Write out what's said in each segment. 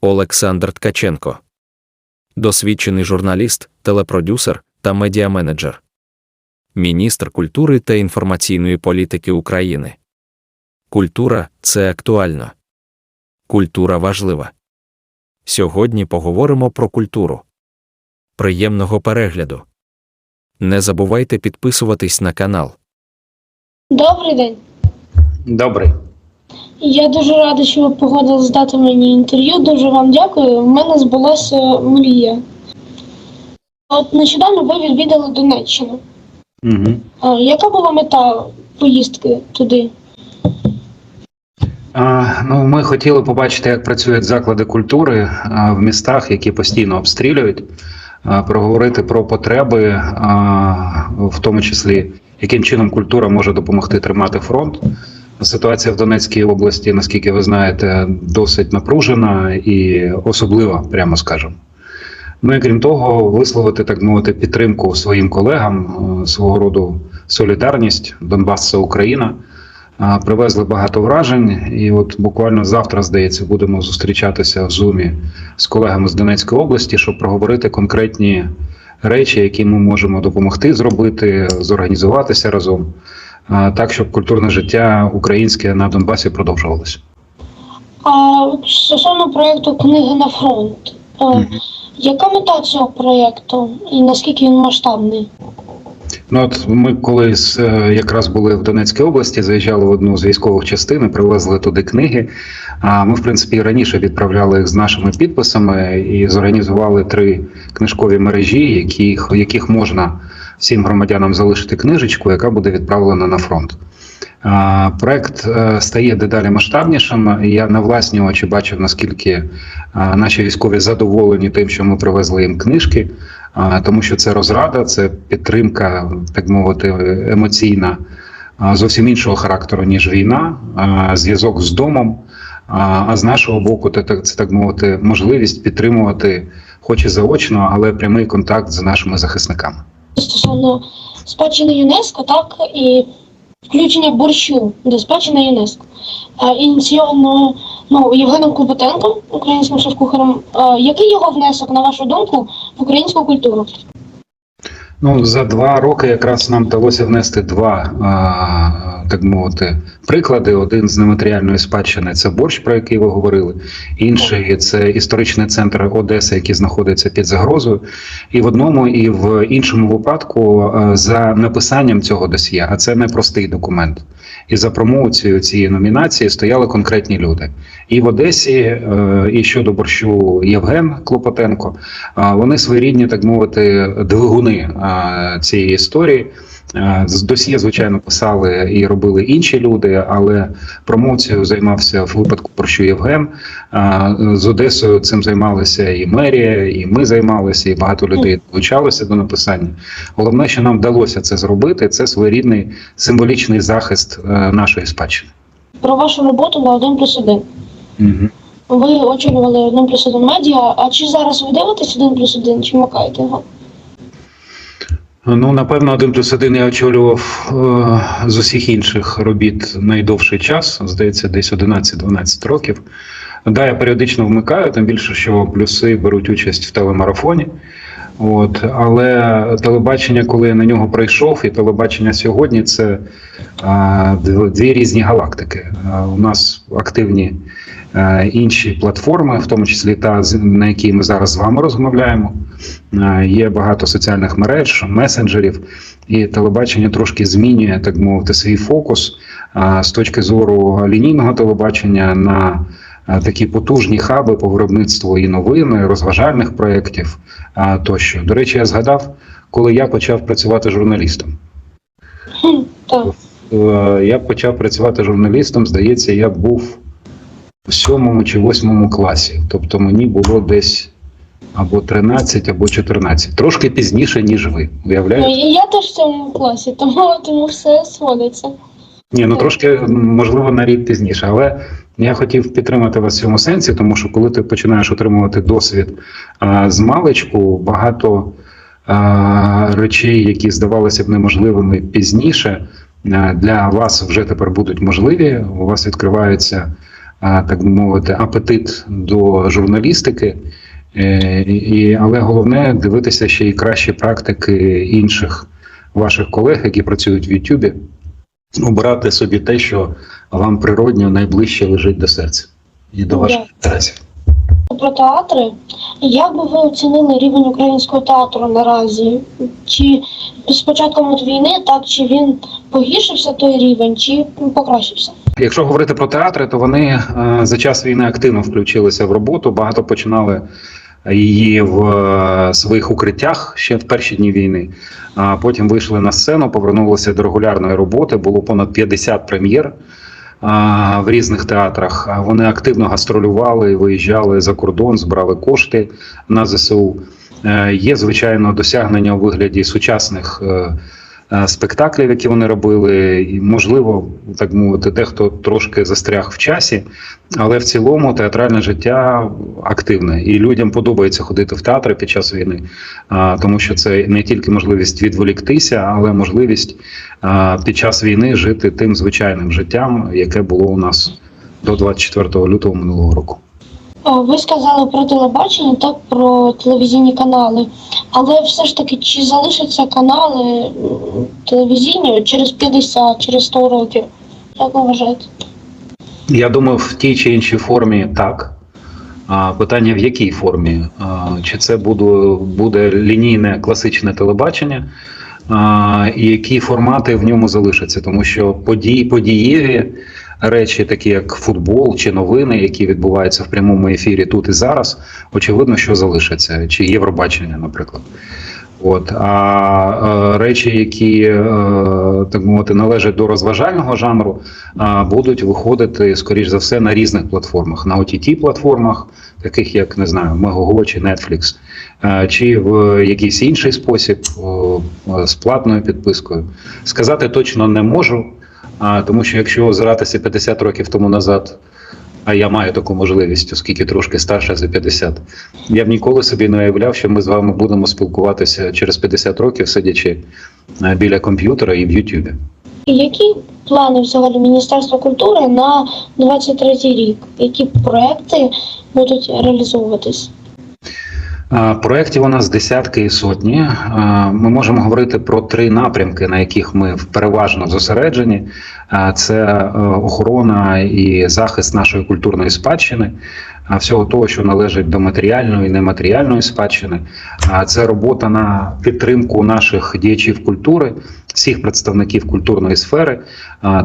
Олександр Ткаченко. Досвідчений журналіст, телепродюсер та медіаменеджер. Міністр культури та інформаційної політики України. Культура це актуально. Культура важлива. Сьогодні поговоримо про культуру. Приємного перегляду. Не забувайте підписуватись на канал. Добрий день. Добрий. Я дуже рада, що ви погодились дати мені інтерв'ю. Дуже вам дякую. У мене збулася мрія. От нещодавно ви відвідали Донеччину. Угу. А, яка була мета поїздки туди? А, ну, ми хотіли побачити, як працюють заклади культури а, в містах, які постійно обстрілюють, а, проговорити про потреби, а, в тому числі, яким чином культура може допомогти тримати фронт. Ситуація в Донецькій області, наскільки ви знаєте, досить напружена і особлива, прямо скажемо. Ну і крім того, висловити, так мовити, підтримку своїм колегам, е, свого роду солідарність, Донбас це Україна. Привезли багато вражень, і от буквально завтра, здається, будемо зустрічатися в зумі з колегами з Донецької області, щоб проговорити конкретні речі, які ми можемо допомогти зробити, зорганізуватися разом, так щоб культурне життя українське на Донбасі продовжувалося. А стосовно проєкту Книги на фронт. Мгм. Яка мета цього проєкту і наскільки він масштабний? Ну от ми колись е, якраз були в Донецькій області, заїжджали в одну з військових частин, привезли туди книги. А ми, в принципі, і раніше відправляли їх з нашими підписами і зорганізували три книжкові мережі, яких, яких можна всім громадянам залишити книжечку, яка буде відправлена на фронт. Проект е, стає дедалі масштабнішим. Я на власні очі бачив, наскільки наші військові задоволені тим, що ми привезли їм книжки, тому що це розрада, це підтримка, так мовити, емоційна, зовсім іншого характеру, ніж війна, зв'язок з домом. А з нашого боку, це так мовити, можливість підтримувати, хоч і заочно, але прямий контакт з нашими захисниками. Стосовно спадщини ЮНЕСКО, так і включення борщу до спадщини ЮНЕСКо. Ініційовано ну, Євгеном Кубатенком, українським шеф-кухарем. Який його внесок, на вашу думку, в українську культуру? Ну за два роки якраз нам вдалося внести два а, так мовити приклади. Один з нематеріальної спадщини це борщ, про який ви говорили. Інший це історичний центр Одеси, який знаходиться під загрозою. І в одному, і в іншому випадку за написанням цього досьє, а це не простий документ. І за промоцією цієї номінації стояли конкретні люди. І в Одесі, е, і щодо борщу Євген Клопотенко, вони своєрідні, так мовити, двигуни цієї історії. Е, З досьє, звичайно, писали і робили інші люди, але промоцією займався в випадку борщу Євген. З Одесою цим займалися і мерія, і ми займалися, і багато людей долучалося до написання. Головне, що нам вдалося це зробити, це своєрідний символічний захист е, нашої спадщини. Про вашу роботу на 1 плюс 1. Угу. Ви очолювали 1 плюс 1 медіа, а чи зараз ви дивитесь 1 плюс 1, чи макаєте його? Ну, напевно, один плюс один я очолював е, з усіх інших робіт найдовший час, здається, десь 11-12 років. Да, я періодично вмикаю, тим більше, що плюси беруть участь в телемарафоні. От, але телебачення, коли я на нього прийшов, і телебачення сьогодні це а, дві різні галактики. А, у нас активні е, інші платформи, в тому числі та, на якій ми зараз з вами розмовляємо. Е, Є багато соціальних мереж, месенджерів, і телебачення трошки змінює, так мовити, свій фокус а, з точки зору лінійного телебачення на а, такі потужні хаби по виробництву і новин, і розважальних проєктів тощо. До речі, я згадав, коли я почав працювати журналістом. Так. Е, Я почав працювати журналістом, здається, я був у сьомому чи восьмому класі. Тобто мені було десь або 13, або 14. Трошки пізніше, ніж ви. Ну, Уявляєте? і я теж в цьому класі, тому, тому все сходиться. Ні, ну трошки можливо на рік пізніше, але я хотів підтримати вас в цьому сенсі, тому що коли ти починаєш отримувати досвід а, з маличку, багато а, речей, які здавалися б неможливими пізніше, а, для вас вже тепер будуть можливі. У вас відкриваються а, так би мовити, апетит до журналістики. Е, І, але головне дивитися ще й кращі практики інших ваших колег, які працюють в Ютубі, обирати собі те, що вам природньо найближче лежить до серця і до ваших інтересів. Про театри. Як би ви оцінили рівень українського театру наразі? Чи з початком от війни, так чи він погіршився той рівень, чи покращився? Якщо говорити про театри, то вони е, за час війни активно включилися в роботу. Багато починали її в е, своїх укриттях ще в перші дні війни. А потім вийшли на сцену, повернулися до регулярної роботи. Було понад 50 прем'єр в різних театрах. Вони активно гастролювали, виїжджали за кордон, збирали кошти на ЗСУ. Е, Є звичайно досягнення у вигляді сучасних. Е, е, Спектаклів, які вони робили, і можливо, так мовити, дехто трошки застряг в часі, але в цілому театральне життя активне, і людям подобається ходити в театри під час війни, тому що це не тільки можливість відволіктися, але можливість під час війни жити тим звичайним життям, яке було у нас до 24 лютого минулого року. Ви сказали про телебачення, так про телевізійні канали. Але все ж таки, чи залишаться канали телевізійні через 50, через 100 років? Як ви вважаєте? Я думаю, в тій чи іншій формі так. Питання в якій формі? Чи це буде, буде лінійне класичне телебачення, і які формати в ньому залишаться? Тому що події, подієві речі, такі як футбол чи новини, які відбуваються в прямому ефірі тут і зараз, очевидно, що залишаться, чи Євробачення, наприклад. От а е, речі, які е, так мовити належать до розважального жанру, будуть виходити скоріш за все на різних платформах, на ott платформах, таких як не знаю, Megogo чи Netflix, е, чи в якийсь інший спосіб з платною підпискою. Сказати точно не можу, а, тому що якщо озиратися 50 років тому назад. А я маю таку можливість, оскільки трошки старша за 50. Я б ніколи собі не уявляв, що ми з вами будемо спілкуватися через 50 років, сидячи е, біля комп'ютера і в Ютубі. Які плани взагалі Міністерства культури на 23 рік? Які проекти будуть реалізовуватись? Проєктів у нас десятки і сотні. Ми можемо говорити про три напрямки, на яких ми переважно зосереджені: це е, охорона і захист нашої культурної спадщини, всього того, що належить до матеріальної і нематеріальної спадщини. Це робота на підтримку наших діячів культури, всіх представників культурної сфери,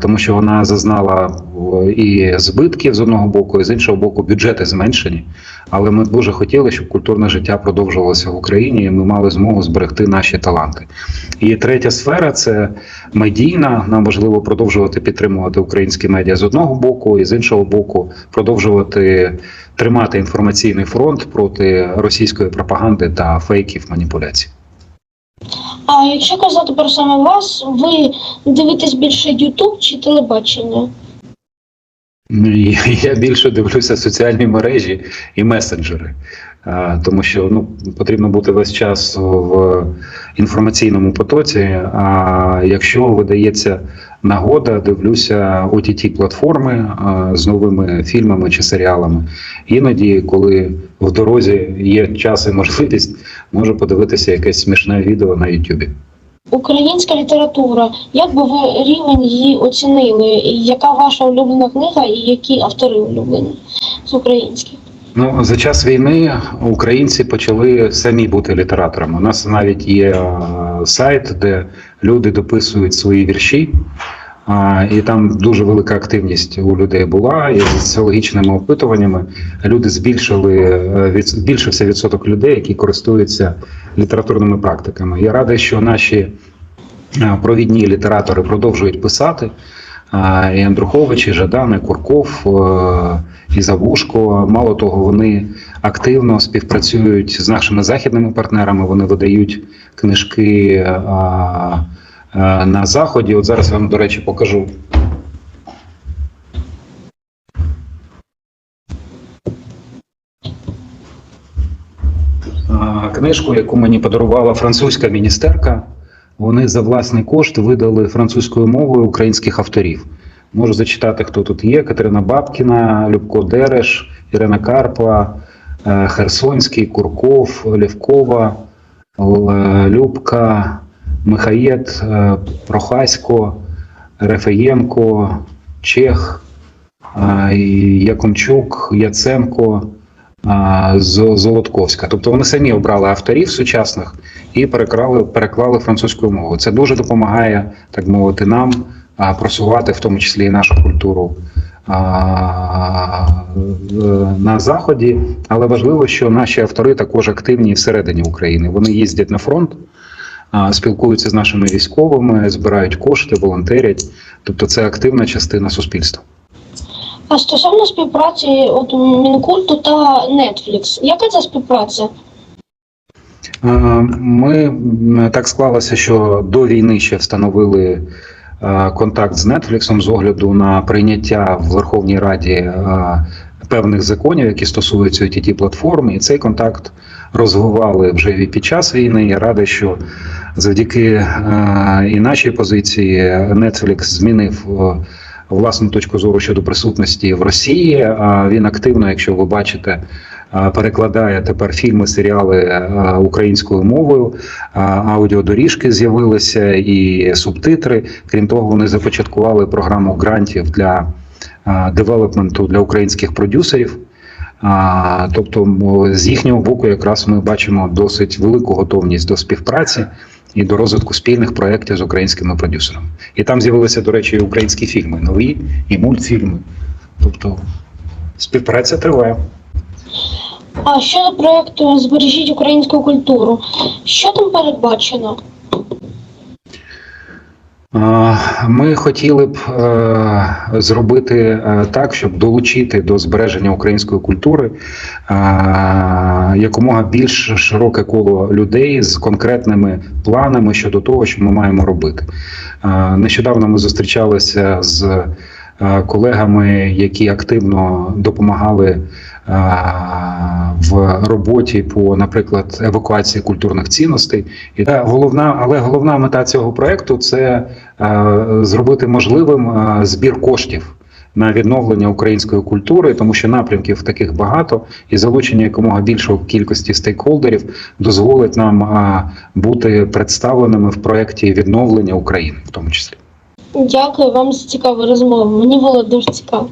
тому що вона зазнала і збитків з одного боку, і з іншого боку, бюджети зменшені. Але ми дуже хотіли, щоб культурне життя продовжувалося в Україні, і ми мали змогу зберегти наші таланти. І третя сфера це медійна. Нам важливо продовжувати підтримувати українські медіа з одного боку, і з іншого боку, продовжувати тримати інформаційний фронт проти російської пропаганди та фейків маніпуляцій. А якщо казати про саме вас, ви дивитесь більше YouTube чи телебачення? Я більше дивлюся соціальні мережі і месенджери, тому що ну потрібно бути весь час в інформаційному потоці. А якщо видається нагода, дивлюся ott платформи з новими фільмами чи серіалами. Іноді, коли в дорозі є час і можливість, можу подивитися якесь смішне відео на Ютубі. Українська література. Як би ви рівень її оцінили? Яка ваша улюблена книга і які автори улюблені з українських? Ну, за час війни українці почали самі бути літераторами. У нас навіть є сайт, де люди дописують свої вірші, і там дуже велика активність у людей була. І з соціологічними опитуваннями люди збільшили е, збільшився відсоток людей, які користуються літературними практиками. Я радий, що наші провідні літератори продовжують писати. І Андрухович, і Жадан, Курков, е, і Завушко. Мало того, вони активно співпрацюють з нашими західними партнерами. Вони видають книжки а, а, на заході. От зараз я вам, до речі, покажу. Книжку, яку мені подарувала французька міністерка. Вони за власний кошт видали французькою мовою українських авторів. Можу зачитати, хто тут є: Катерина Бабкіна, Любко Дереш, Ірина Карпа, е, Херсонський, Курков, Лєвкова, Л- Любка, Михаєт, е, Прохасько, Рефеєнко, Чех, е, Якомчук, Яценко, е, З- Золотковська. Тобто вони самі обрали авторів сучасних і переклали, переклали французькою мовою. Це дуже допомагає, так мовити, нам просувати в тому числі і нашу культуру е, на заході. Але важливо, що наші автори також активні всередині України. Вони їздять на фронт, спілкуються з нашими військовими, збирають кошти, волонтерять. Тобто, це активна частина суспільства. А стосовно співпраці от Мінкульту та Netflix, яка це співпраця? Е, Ми так склалося, що до війни ще встановили е, контакт з Netflix з огляду на прийняття в Верховній Раді е, певних законів, які стосуються ott платформи, і цей контакт розвивали вже і під час війни. Я радий, що завдяки і нашій позиції Netflix змінив. Власну точку зору щодо присутності в Росії. Він активно, якщо ви бачите, перекладає тепер фільми, серіали українською мовою. Аудіодоріжки з'явилися і субтитри. Крім того, вони започаткували програму грантів для девелопменту для українських продюсерів. Тобто, з їхнього боку, якраз ми бачимо досить велику готовність до співпраці і до розвитку спільних проєктів з українськими продюсерами. І там з'явилися, до речі, і українські фільми, нові і мультфільми. Тобто співпраця триває. А щодо проекту Збережіть українську культуру, що там передбачено? Ми хотіли б е, зробити е, так, щоб долучити до збереження української культури е, якомога більш широке коло людей з конкретними планами щодо того, що ми маємо робити. Нещодавно ми зустрічалися з колегами, які активно допомагали в роботі по, наприклад, евакуації культурних цінностей. І та головна, але головна мета цього проекту це е, зробити можливим е, збір коштів. На відновлення української культури, тому що напрямків таких багато, і залучення якомога більшої кількості стейкхолдерів дозволить нам е, бути представленими в проєкті відновлення України, в тому числі. Дякую вам за цікаву розмову. Мені було дуже цікаво.